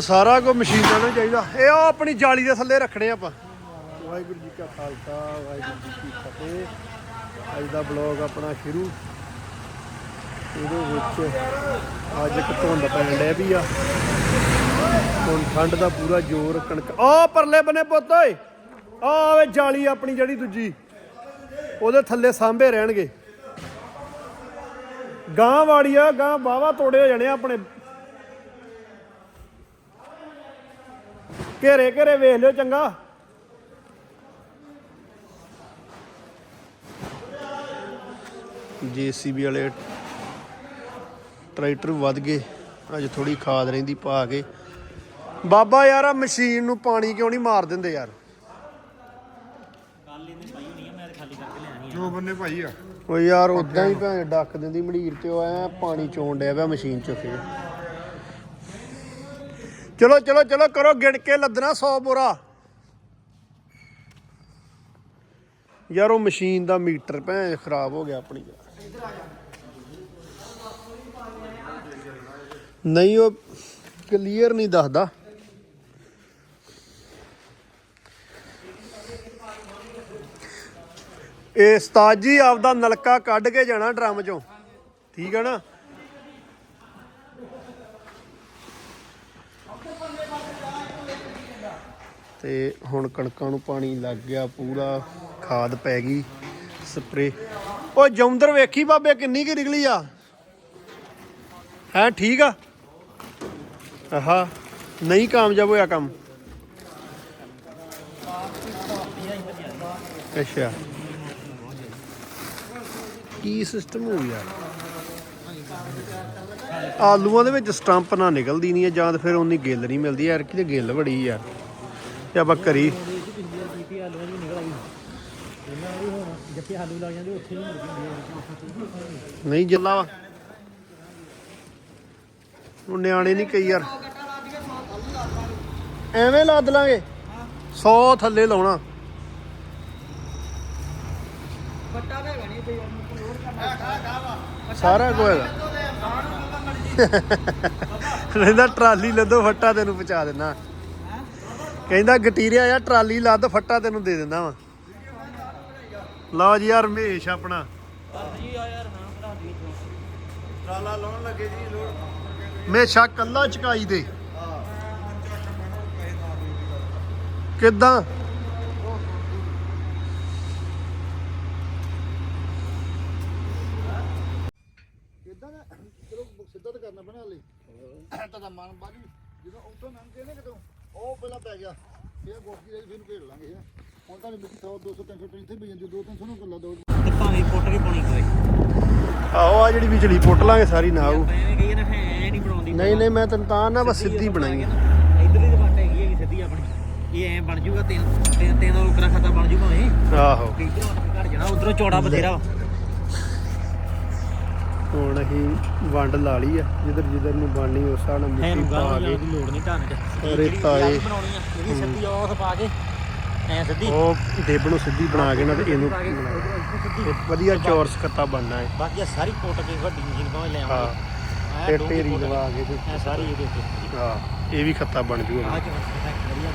ਸਾਰਾ ਕੁਝ ਮਸ਼ੀਨਾਂ ਨੂੰ ਚਾਹੀਦਾ। ਇਹ ਉਹ ਆਪਣੀ ਜਾਲੀ ਦੇ ਥੱਲੇ ਰੱਖਣੇ ਆਪਾਂ। ਵਾਹਿਗੁਰੂ ਜੀ ਕਾ ਖਾਲਸਾ, ਵਾਹਿਗੁਰੂ ਜੀ ਕੀ ਫਤਿਹ। ਅੱਜ ਦਾ ਬਲੌਗ ਆਪਣਾ ਸ਼ੁਰੂ। ਇਹਦੇ ਵਿੱਚ ਅੱਜ ਇੱਕ ਧੁੰਦ ਪੈਣ ਡਿਆ ਵੀ ਆ। ਹੁਣ ਠੰਡ ਦਾ ਪੂਰਾ ਜ਼ੋਰ ਕਣਕ ਆ ਪਰਲੇ ਬਨੇ ਪੁੱਤ, ਓਏ! ਆ ਆਵੇ ਜਾਲੀ ਆਪਣੀ ਜਿਹੜੀ ਦੂਜੀ। ਉਹਦੇ ਥੱਲੇ ਸਾਂਭੇ ਰਹਿਣਗੇ। ਗਾਂ ਵਾੜੀਆ ਗਾਂ ਬਾਵਾ ਤੋੜੇ ਹੋ ਜਾਣੇ ਆ ਆਪਣੇ। ਘੇਰੇ ਘੇਰੇ ਵੇਖ ਲਿਓ ਚੰਗਾ। ਜੀਸੀਬੀ ਵਾਲੇ ਟਰੈਕਟਰ ਵੱਧ ਗਏ। ਅੱਜ ਥੋੜੀ ਖਾਦ ਰਹਿੰਦੀ ਪਾ ਕੇ। ਬਾਬਾ ਯਾਰ ਆ ਮਸ਼ੀਨ ਨੂੰ ਪਾਣੀ ਕਿਉਂ ਨਹੀਂ ਮਾਰ ਦਿੰਦੇ ਯਾਰ? ਜੋ ਬੰਨੇ ਭਾਈ ਆ। ਓ ਯਾਰ ਉਦਾਂ ਹੀ ਭੈਣ ਡੱਕ ਦਿੰਦੀ ਮੜੀਰ ਤੇ ਉਹ ਐ ਪਾਣੀ ਚੋਣ ਡਿਆ ਪਿਆ ਮਸ਼ੀਨ ਚੋਂ ਕੇ ਚਲੋ ਚਲੋ ਚਲੋ, ਕਰੋ, ਗਿਣ ਕੇ ਲੱਦਣਾ 100 ਬੋਰਾ। ਯਾਰ, ਉਹ ਮਸ਼ੀਨ ਦਾ ਮੀਟਰ ਭੈਣ ਖਰਾਬ ਹੋ ਗਿਆ ਆਪਣੀ। ਨਹੀਂ, ਉਹ ਕਲੀਅਰ ਨਹੀਂ ਦੱਸਦਾ। ਇਹ ਉਸਤਾਦ ਜੀ ਆਪਦਾ ਨਲਕਾ ਕੱਢ ਕੇ ਜਾਣਾ ਡਰਮ ਚੋਂ। ਠੀਕ ਹੈ ਨਾ? ਤੇ ਹੁਣ ਕਣਕਾਂ ਨੂੰ ਪਾਣੀ ਲੱਗ ਗਿਆ ਪੂਰਾ, ਖਾਦ ਪੈ ਗਈ, ਸਪਰੇ। ਓ ਜੌਂਦਰ ਵੇਖੀ ਬਾਬੇ, ਕਿੰਨੀ ਕੀ ਨਿਕਲੀ ਆ? ਹੈ, ਠੀਕ ਆ? ਆਹਾ, ਨਹੀਂ ਕਾਮਯਾਬ ਹੋਇਆ ਕੰਮ। ਅੱਛਾ। ਕੀ ਸਿਸਟਮ ਹੋ ਗਿਆ ਆਲੂਆਂ ਦੇ ਵਿੱਚ ਸਟੰਪ ਨਾ ਨਿਕਲਦੀ ਨਹੀਂ ਹੈ ਜਾਂ ਫਿਰ ਉਨੀ ਗਿੱਲ ਨਹੀਂ ਮਿਲਦੀ ਯਾਰ ਕਿਤੇ ਗਿੱਲ ਬੜੀ ਯਾਰ ਤੇ ਆਪਾਂ ਮੁਰਗੀ ਨਹੀਂ ਜੱਲਾ ਵਾ। ਉਹ ਨਿਆਣੇ ਨਹੀਂ ਕਈ ਯਾਰ। ਐਵੇਂ ਲੱਦ ਲਾਂਗੇ 100 ਥੱਲੇ ਲਾਉਣਾ। ਸਾਰਾ ਹੈਗਾ। ਕਹਿੰਦਾ ਟਰਾਲੀ ਲੱਦੋ ਫੱਟਾ ਤੈਨੂੰ ਪਹੁੰਚਾ ਦੇਣਾ ਕਹਿੰਦਾ ਗਟੀਰਿਆ ਆ ਟਰਾਲੀ ਲੱਦ ਫੱਟਾ ਤੈਨੂੰ ਦੇ ਦਿੰਦਾ ਵਾ। ਲਓ ਜੀ ਯਾਰ ਰਮੇਸ਼ ਆਪਣਾ। ਟਰਾਲਾ ਲਾਉਣ ਲੱਗੇ ਜੀ ਲੋੜ ਹਮੇਸ਼ਾ ਕੱਲਾ ਚਕਾਈ ਦੇ। ਕਿੱਦਾਂ? ਇਦਾਂ ਦਾ ਚਲੋ ਸਿੱਧਾ ਤਾਂ ਕਰਨਾ ਬਣਾ ਲਈ ਤਾਂ ਦਾ ਮਨ ਬਾਜੀ ਜਦੋਂ ਉੱਥੋਂ ਲੰਘ ਕੇ ਨਾ ਕਿਤੋਂ। ਉਹ ਪਹਿਲਾਂ ਪੈ ਗਿਆ। ਇਹ ਗੋਕੀ ਦੇ ਫਿਰ ਘੇੜ ਲਾਂਗੇ ਹੈਂ। ਹੁਣ ਤਾਂ ਮਿੱਟੀ 100 200 300 ਟਨ ਇੱਥੇ ਵੀ ਜਾਂਦੀ 2 300 ਨੂੰ ਗੱਲਾਂ ਦੋ ਤੇ ਭਾਵੇਂ ਪੁੱਟ ਕੇ ਪਾਣੀ ਖਾਏ ਆਹੋ ਆ ਜਿਹੜੀ ਵਿਚਲੀ ਪੁੱਟ ਲਾਂਗੇ ਸਾਰੀ ਨਾ ਆਊ। ਐਵੇਂ ਕਹੀਏ ਨਾ ਹੈ ਨਹੀਂ ਬਣਾਉਂਦੀ ਨਹੀਂ ਨਹੀਂ ਮੈਂ ਤੈਨੂੰ ਤਾਂ ਨਾ ਬਸ ਸਿੱਧੀ ਬਣਾਈ ਆ। ਇਧਰਲੀ ਵੱਟ ਹੈਗੀ ਹੈਗੀ ਸਿੱਧੀ ਆਪਣੀ। ਇਹ ਐ ਬਣ ਜੂਗਾ ਤਿੰਨ ਤਿੰਨ ਤਿੰਨ ਦਾ ਉਕਰਾ ਖਾਤਾ ਬਣ ਜੂਗਾ ਭਾਵੇਂ ਆਹੋ। ਇਧਰੋਂ ਘਟ ਜਾਣਾ ਉਧਰੋਂ ਚੌੜਾ ਬਥੇਰਾ ਵਾ। ਹੁਣ ਅਸੀਂ ਵੰਡ ਲਾ ਲਈ ਆ ਜਿੱਧਰ ਜਿੱਧਰ ਨੂੰ ਬਣਨੀ ਉਸ ਹਿਸਾਬ ਨਾਲ ਮਿੱਟੀ ਪਾ ਕੇ। ਲੋੜ ਨਹੀਂ ਧੰਨ ਚ। ਰੇਤਾ ਏ। ਬਣਾਉਣੀ ਆ ਇਹ ਵੀ ਸਿੱਧੀ ਔਸ ਪਾ ਕੇ ਐ ਸਿੱਧੀ। ਉਹ ਡਿੱਬ ਨੂੰ ਸਿੱਧੀ ਬਣਾ ਕੇ ਨਾ ਤੇ ਇਹਨੂੰ ਕੇ ਵਧੀਆ ਚੌਰਸ ਕੱਤਾ ਬਣਨਾ ਹੈ। ਬਾਕੀ ਆਹ ਸਾਰੀ ਪੁੱਟ ਕੇ ਵੱਡੀ ਮਸ਼ੀਨ ਭਾਵੇਂ ਲੈ ਹਾਂ। ਆਵਾਂਗੇ ਤੇ ਐ ਡੂੰਘੀ ਢੇਰੀ ਪੁੱਟ ਕੇ। ਲਵਾ ਕੇ ਤੇ ਐ ਸਾਰੀ ਇਹਦੇ ਉੱਤੇ। ਹਾਂ ਇਹ ਵੀ ਖੱਤਾ ਬਣ ਜੂਗਾ। ਆ ਕੇ ਵਧੀਆ।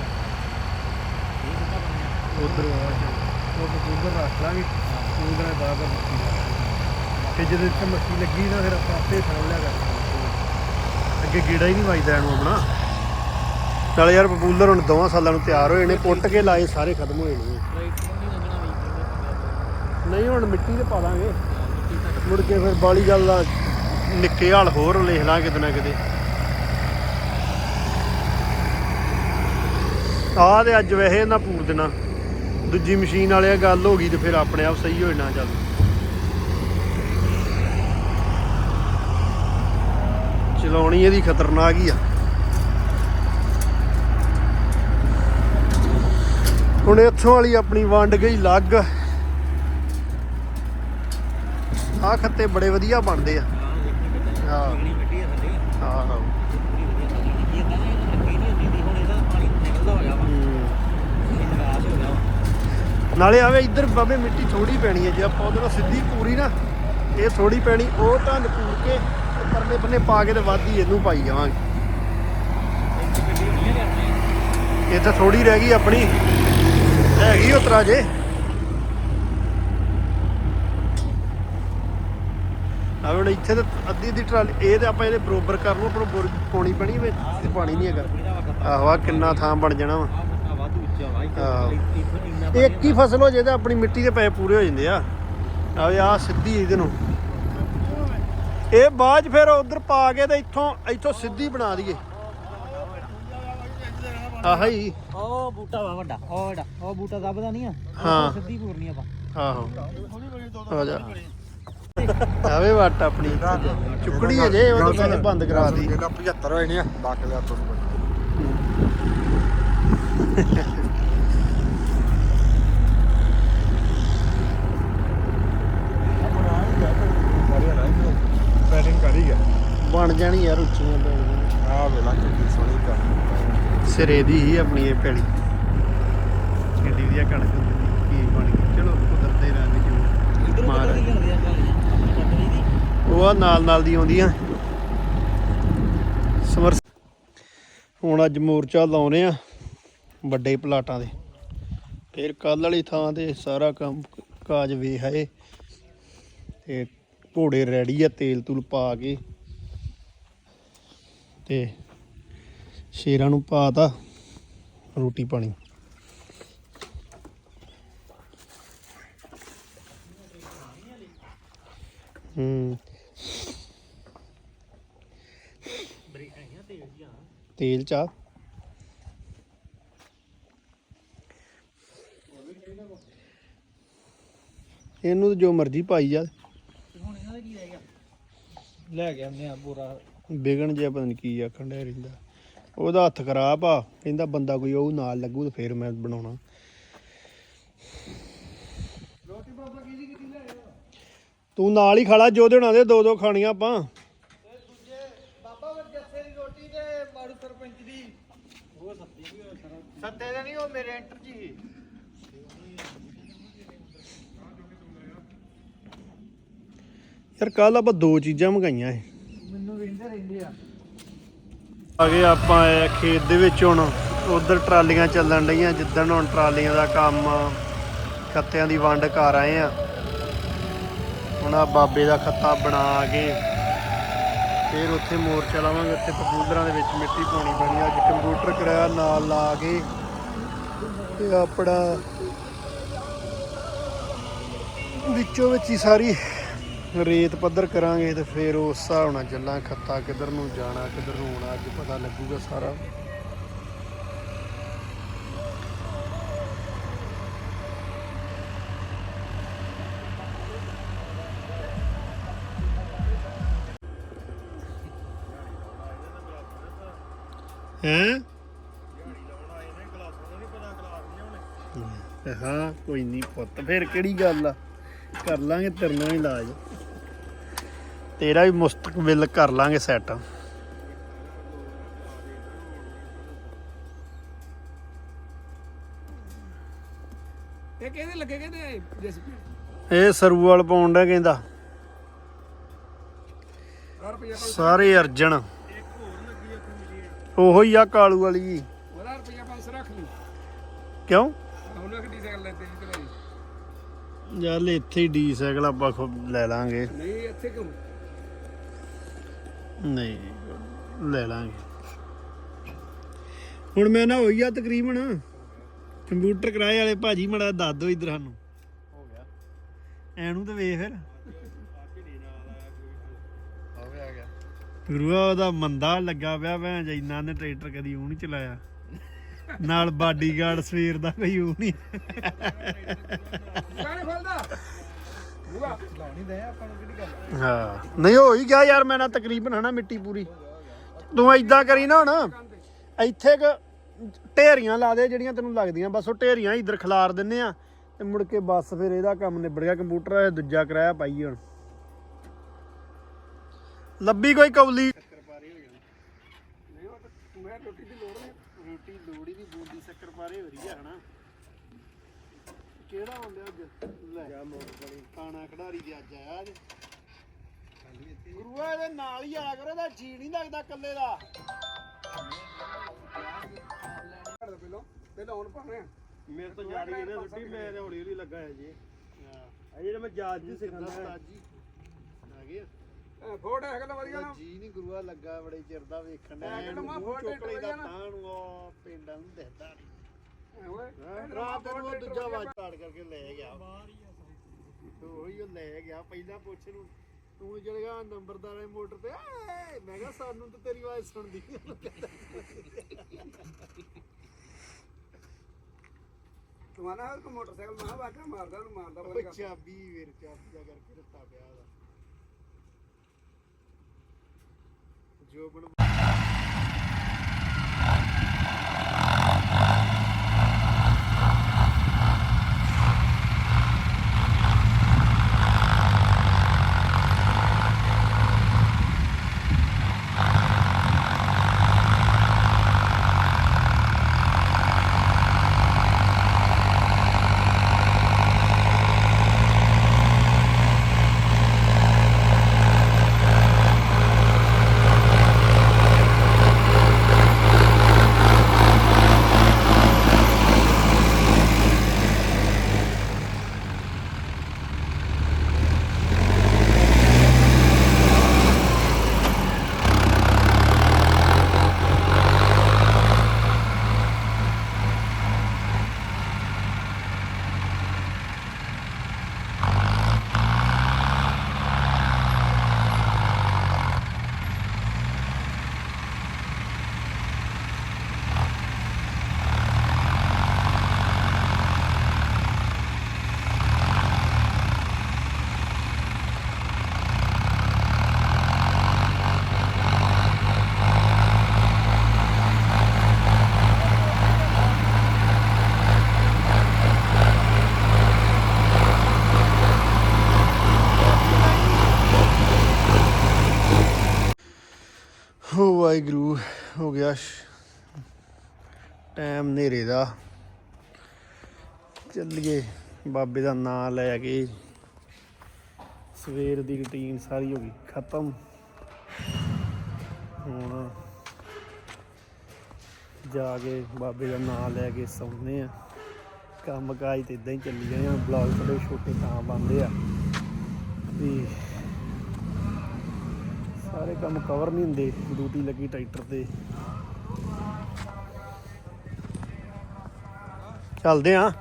ਇਹ ਉਧਰ ਉਹ ਉਧਰ ਰੱਖ ਲਾਂਗੇ। ਉਧਰ ਬਾਅਦ ਮੱਕੀ ਤੇ ਜਦੋਂ ਇੱਥੇ ਮੱਕੀ ਲੱਗੀ ਨਾ ਫਿਰ ਆਪਾਂ ਆਪੇ ਸਾਂਭ ਲਿਆ ਕਰਾਂਗੇ ਅੱਗੇ ਗੇੜਾ ਹੀ ਨਹੀਂ ਵੱਜਦਾ ਇਹਨੂੰ ਆਪਣਾ। ਚੱਲ ਯਾਰ ਪਪੂਲਰ ਹੁਣ ਦੋਵਾਂ ਸਾਲਾਂ ਨੂੰ ਤਿਆਰ ਹੋਏ ਨੇ, ਪੁੱਟ ਕੇ ਲਾਏ, ਸਾਰੇ ਖਤਮ ਹੋਏ ਨੇ। ਨਹੀਂ, ਹੁਣ ਮਿੱਟੀ ਤੇ ਪਾ ਦਾਂਗੇ। ਮੁੜ ਕੇ ਫਿਰ ਬਾਲੀ ਗੱਲ ਦਾ ਨਿੱਕੇ ਹਾਲ ਹੋਰ ਲਿਖ ਲਾਂ ਕਿਤੇ ਨਾ ਕਿਤੇ। ਆਹ ਤੇ ਅੱਜ ਵੈਸੇ ਨਾ ਪੂਰ ਦੇਣਾ ਦੂਜੀ ਮਸ਼ੀਨ ਵਾਲਿਆਂ ਗੱਲ ਹੋ ਗਈ ਤੇ ਫਿਰ ਆਪਣੇ ਆਪ ਸਹੀ ਹੋ ਜਾਣਾ ਚੱਲ। ਚਲਾਉਣੀ ਇਹਦੀ ਖਤਰਨਾਕ ਹੀ ਆ। ਹੁਣ ਇੱਥੋਂ ਵਾਲੀ ਆਪਣੀ ਵੰਡ ਗਈ ਲੱਗ ਆਹ ਖੱਤੇ ਬੜੇ ਵਧੀਆ ਬਣਦੇ ਆ। ਹਾਂ ਆ ਹਾਂ ਹੋ। ਨਾਲੇ ਆਵੇ ਇੱਧਰ ਬਾਬੇ ਮਿੱਟੀ ਥੋੜੀ ਪੈਣੀ ਹੈ ਜੇ ਆਪਾਂ ਉਹਦੇ ਨਾਲ ਸਿੱਧੀ ਪੂਰੀ ਨਾ ਇਹ ਥੋੜੀ ਪੈਣੀ ਉਹ ਤਾਂ ਪੂਰ ਕੇ ਤੇ ਬੰਨੇ ਪਾ ਕੇ ਤੇ ਵਾਧੀ ਇਹਨੂੰ ਪਾਈ ਜਾਵਾਂਗੇ। ਇੱਕ ਮਿੱਟੀ ਥੋੜੀ ਰਹਿ ਗਈ ਆਪਣੀ। ਹੈਗੀ ਉਤਰਾ ਜੇ ਆ ਹੁਣ ਇੱਥੇ ਤਾਂ ਅੱਧੀ ਦੀ ਟਰਾਲੀ, ਇਹ ਤੇ ਆਪਾਂ ਇਹਦੇ ਬਰੋਬਰ ਕਰ ਲਓ, ਆਪਣਾ ਬੋਰ, ਪਾਣੀ ਬਣੀ ਵਿੱਚ ਪਾਣੀ ਨਹੀਂ ਹੈਗਾ। ਆਹੋ, ਆਹ ਕਿੰਨਾ ਥਾਂ ਬਣ ਜਾਣਾ ਵਾ। ਇੱਕ ਹੀ ਫਸਲ ਹੋ ਜੇ ਤਾਂ ਆਪਣੀ ਮਿੱਟੀ ਦੇ ਪੈ ਪੂਰੇ ਹੋ ਜਾਂਦੇ ਆ। ਆਵੇ ਆ ਸਿੱਧੀ ਇਹਦੇ ਨੂੰ। ਇਹ ਬਾਅਦ ਫਿਰ ਉਧਰ ਪਾ ਕੇ ਤੇ ਇੱਥੋਂ ਇੱਥੋਂ ਸਿੱਧੀ ਬਣਾ ਦਈਏ। ਆਹ ਹੀ ਉਹ ਬੂਟਾ ਵਾ ਵੱਡਾ ਉਹ ਵੱਡਾ ਉਹ ਬੂਟਾ ਦੱਬਦਾ ਨਹੀਂ ਆ। ਹਾਂ। ਸਿੱਧੀ ਪੂਰਨੀ ਆਪਾਂ। ਆਹੋ। ਆ ਜਾ। ਆਵੇ ਵੱਟ ਆਪਣੀ। ਚੁੱਕੜੀ ਹੈ ਜੇ ਉਹ ਤਾਂ ਬੰਦ ਕਰਾ ਦੀ। ਇਹਦਾ 75 ਹੋਏ ਨੇ ਆ ਬਾਕੀ ਦਾ ਤੁਹਾਨੂੰ ਪੈਰਿੰਗ ਕਰੀ ਗਿਆ ਬਣ ਜਾਣੀ ਯਾਰ ਉੱਚੀਆਂ ਪੈਣੀਆਂ ਆ ਵੇਲਾ ਕਿੰਨੀ ਸੋਹਣੀ ਕਰ ਸਿਰੇ ਦੀ ਹੀ ਆਪਣੀ ਇਹ ਪੈਲੀ। ਕਿੱਡੀ ਵਧੀਆ ਕਣਕ ਹੁੰਦੀ ਕੀ ਬਣ ਗਈ। ਚਲੋ ਕੁਦਰਤ ਦੇ ਰੰਗ ਜੋ ਮਾਰ ਉਹ ਆ ਨਾਲ ਨਾਲ ਦੀ ਆਉਂਦੀਆਂ ਸਮਰ ਹੁਣ ਅੱਜ ਮੋਰਚਾ ਲਾਉਨੇ ਆ ਵੱਡੇ ਪਲਾਟਾਂ ਦੇ। ਫਿਰ ਕੱਲ ਵਾਲੀ ਥਾਂ ਤੇ ਸਾਰਾ ਕੰਮ ਕਾਜ ਵੇਹਾਏ ਤੇ ਘੋੜੇ ਰੈਡੀ ਆ ਤੇਲ ਤੂਲ ਪਾ ਕੇ। ਤੇ ਸ਼ੇਰਾਂ ਨੂੰ ਪਾਤਾ ਰੋਟੀ ਪਾਣੀ। ਹੂੰ। ਤੇਲ ਚਾ ਇਹਨੂੰ ਜੋ ਮਰਜ਼ੀ ਪਾਈ ਜਾ। ਹੁਣ ਇਹਨਾਂ ਕੀ ਰਹਿ ਗਿਆ? ਲੈ ਕੇ ਆਉਂਦੇ ਆ ਵਿਗਣ ਜਿਹਾ ਪਤਾ ਨਹੀਂ ਕੀ ਆਖਣ ਡਿਆ ਰਹਿੰਦਾ। ਉਹਦਾ ਹੱਥ ਖਰਾਬ ਆ ਕਹਿੰਦਾ ਬੰਦਾ ਕੋਈ ਉਹ ਨਾਲ ਲੱਗੂ ਤੇ ਫੇਰ ਮੈਂ ਬਣਾਉਣਾ। ਤੂੰ ਨਾਲ ਹੀ ਖਾਲਾ ਜੋ ਦੇਣਾ ਦੇ ਦੋ ਦੋ ਖਾਣੀਆਂ ਆਪਾਂ। ਬਾਬਾ ਜੱਸੇ ਦੀ ਰੋਟੀ ਤੇ ਮਾਰੂ ਸਰਪੰਚ ਦੀ ਉਹ ਸੱਤੇ ਵੀ ਸੱਤੇ ਦੇ ਨਹੀਂ ਉਹ ਮੇਰੇ ਐਂਟਰ ਚ ਹੀ। ਯਾਰ ਕੱਲ ਆਪਾਂ ਦੋ ਚੀਜ਼ਾਂ ਮੰਗਾਈਆਂ ਵੇਂਦੇ ਰਹਿੰਦੇ ਆ ਆ ਗਏ ਆਪਾਂ ਆਏ ਖੇਤ ਦੇ ਵਿੱਚ ਹੁਣ। ਉਧਰ ਟਰਾਲੀਆਂ ਚੱਲਣ ਡਈਆਂ, ਜਿੱਦਣ ਹੁਣ ਟਰਾਲੀਆਂ ਦਾ ਕੰਮ ਖੱਤਿਆਂ ਦੀ ਵੰਡ ਕਰ ਆਏ ਆ। ਹੁਣ ਆ ਬਾਬੇ ਦਾ ਖੱਤਾ ਬਣਾ ਕੇ ਫਿਰ ਉੱਥੇ ਮੋਰਚਾ ਲਾਵਾਂਗੇ, ਉੱਥੇ ਪਪੂਲਰਾਂ ਦੇ ਵਿੱਚ ਮਿੱਟੀ ਪਾਉਣੀ ਪੈਣੀ ਅੱਜ ਕੰਪਿਊਟਰ ਕਰਾਇਆ ਨਾਲ ਲਾ ਕੇ ਤੇ ਆਪਣਾ ਵਿੱਚੋਂ ਵਿੱਚ ਹੀ ਸਾਰੀ ਰੇਤ ਪੱਧਰ ਕਰਾਂਗੇ ਤੇ ਫਿਰ ਉਸ ਹਿਸਾਬ ਨਾਲ ਚੱਲਾਂ ਖੱਤਾ ਕਿੱਧਰ ਨੂੰ ਜਾਣਾ, ਕਿੱਧਰ ਨੂੰ ਆਉਣਾ, ਅੱਜ ਪਤਾ ਲੱਗੂਗਾ ਸਾਰਾ। ਹੈਂ? ਹਾਂ, ਕੋਈ ਨਹੀਂ ਪੁੱਤ, ਫਿਰ ਕਿਹੜੀ ਗੱਲ ਆ? ਕਰ ਲਾਂਗੇ ਤੇਰੇ ਇਲਾਜ। ਤੇਰਾ ਵੀ ਮੁਸਤਕਬਿਲ ਕਰ ਲਾਂਗੇ ਸੈੱਟ ਇਹ ਕਿਹਦੇ ਲੱਗੇ ਕਹਿੰਦੇ ਜਿਸ ਇਹ ਸਰੂਵਾਲ ਪਾਉਣ ਦਾ ਕਹਿੰਦਾ। ਸਾਰੇ ਅਰਜਨ ਉਹੋ ਹੀ ਆ ਕਾਲੂ ਵਾਲੀ ਜੀ। ਉਹਦਾ ਰੁਪਿਆ 500 ਰੱਖ ਲਈ। ਕਿਉਂ? ਉਹਨੂੰ ਇੱਕ ਡੀਜ਼ਲ ਲੈਤੇ ਜੀ ਚਲਾਈ ਚੱਲ ਇੱਥੇ ਹੀ ਡੀ ਸਾਈਕਲ ਆਪਾਂ ਲੈ ਲਾਂਗੇ। ਨਹੀਂ ਇੱਥੇ ਕਿਉਂ? ਨਹੀਂ, ਲੈ ਲਾਂਗੇ। ਹੁਣ ਮੈਂ ਨਾ ਹੋਈ ਆ ਤਕਰੀਬਨ ਕੰਪਿਊਟਰ ਕਿਰਾਏ ਵਾਲੇ ਭਾਜੀ ਮੜਾ ਦੱਸ ਦਿਓ ਇਧਰ ਸਾਨੂੰ। ਹੋ ਗਿਆ ਐਨੂੰ ਤੇ ਵੇਖ ਫਿਰ। ਆਵੇ ਗੁਰੂਆ, ਉਹਦਾ ਮੰਦਾ ਲੱਗਾ ਪਿਆ ਭੈਣ ਜੀ, ਇੰਨਾ ਨੇ ਟਰੈਕਟਰ ਕਦੀ ਉਹ ਨਹੀਂ ਚਲਾਇਆ। ਨਾਲ ਬਾਡੀਗਾਰਡ ਸਵੇਰ ਦਾ ਕੋਈ ਉਹ ਨਹੀਂ। ਕਾਹਨੇ ਖੋਲਦਾ। ਹਾਂ ਨਹੀਂ ਹੋ ਹੀ ਗਿਆ ਯਾਰ ਮੈਂ ਨਾ ਤਕਰੀਬਨ ਹਨਾ ਮਿੱਟੀ ਪੂਰੀ। ਤੂੰ ਐਦਾਂ ਕਰੀ ਨਾ ਹੁਣ। ਇੱਥੇ ਕ ਢੇਰੀਆਂ ਲਾ ਦੇ ਜਿਹੜੀਆਂ ਤੈਨੂੰ ਲੱਗਦੀਆਂ। ਬਸ ਉਹ ਢੇਰੀਆਂ ਇਧਰ ਖਿਲਾਰ ਦਿੰਨੇ ਆ। ਤੇ ਮੁੜ ਕੇ ਬਸ ਫਿਰ ਇਹਦਾ ਕੰਮ ਨਿਬੜ ਗਿਆ। ਕੰਪਿਊਟਰ ਦੂਜਾ ਕਰਾਇਆ ਪਾਈ ਹੁਣ। ਲੱਭੀ ਕੋਈ ਕੌਲੀ? ਮੈਂ ਰੋਟੀ ਦੀ ਲੋੜ ਨਹੀਂ। ਰੋਟੀ ਲੋੜੀ ਦੀ ਬੂੰਦੀ ਸ਼ੱਕਰ ਪਾਰੇ ਵਧੀਆ ਹਨਾ। ਕਿਹੜਾ ਹੁੰਦੇ ਅੱਜ? ਲੈ ਜਾ ਮੋਟਰ ਖਾਣਾ ਖਿਡਾਰੀ ਦੇ ਅੱਜ ਆਇਆ ਅੱਜ। ਗੁਰੂਆ ਇਹਦੇ ਨਾਲ ਹੀ ਆਇਆ ਕਰੋ ਇਹਦਾ ਜੀ ਨਹੀਂ ਲੱਗਦਾ ਇਕੱਲੇ ਦਾ। ਪਹਿਲਾਂ। ਪਹਿਲਾਂ ਹੁਣ ਪਾਣੇ ਮੇਰੇ ਤੋਂ ਜਾਰੀ ਇਹਨੇ ਸੁੱਟੀ ਮੈਂ ਤੇ ਹੌਲੀ ਹੌਲੀ ਲੱਗਾ ਹੈ। ਜੀ ਅਜੇ ਤਾਂ ਮੈਂ ਜਾਜ ਜੀ ਸਿੱਖਣਾ ਉਸਤਾਦ ਜੀ ਆ ਗਏ ਫੋੜ ਹੈ ਕਹਿੰਦਾ ਵਧੀਆ ਨਾ। ਜੀ ਨਹੀਂ ਗੁਰੂਆ ਲੱਗਾ ਬੜੇ ਚਿਰ ਦਾ ਵੇਖਣ ਮੂੰਹ। ਤਾਂ ਨੂੰ ਪਿੰਡਾਂ ਨੂੰ ਦਿਖਦਾ ਨਹੀਂ ਰਾਤ ਨੂੰ ਉਹ ਦੂਜਾ ਆਵਾਜ਼ ਪਾੜ ਕਰਕੇ ਲੈ ਗਿਆ। ਉਹੀ ਉਹ ਲੈ ਗਿਆ। ਪਹਿਲਾਂ ਪੁੱਛ ਨੂੰ ਤੂੰ ਚਲ ਗਿਆ ਨੰਬਰਦਾਰ ਮੋਟਰ ਤੇ? ਏ ਮੈਂ ਕਿਹਾ ਸਾਨੂੰ ਤਾਂ ਤੇਰੀ ਆਵਾਜ਼ ਸੁਣਦੀ ਤੂੰ ਆਣਾ ਹੈ ਤੂੰ ਮੋਟਰਸਾਈਕਲ ਮਾਂ ਬਾਟਾ ਮਾਰਦਾ ਉਹਨੂੰ ਮਾਰਦਾ ਉਹ ਬੰਦਾ ਚਾਬੀ ਵੀਰ ਚਾਬੀ ਦਾ ਕਰਕੇ ਰੱਤਾ ਪਿਆ ਦਾ ਜੋ ਬਣ ਹੋ ਵਾਹਿਗੁਰੂ, ਹੋ ਗਿਆ ਟਾਈਮ ਹਨੇਰੇ ਦਾ। ਚੱਲੀਏ, ਬਾਬੇ ਦਾ ਨਾਮ ਲੈ ਕੇ। ਸਵੇਰ ਦੀ ਰੁਟੀਨ ਸਾਰੀ ਹੋ ਗਈ, ਖਤਮ। ਹੁਣ ਜਾ ਕੇ ਬਾਬੇ ਦਾ ਨਾਮ ਲੈ ਕੇ ਸੌਂਦੇ ਆ। ਕੰਮ ਕਾਜ ਤੇ ਇਦਾਂ ਹੀ ਚੱਲੀ ਗਏ ਆ, ਬਲੌਗ ਥੋੜੇ ਛੋਟੇ ਤਾਂ ਬੰਦੇ ਆ। ਵੀ ਸਾਰੇ ਕੰਮ ਕਵਰ ਨਹੀਂ ਹੁੰਦੇ ਡਿਊਟੀ ਲੱਗੀ ਟਰੈਕਟਰ ਤੇ। ਚੱਲਦੇ ਆ।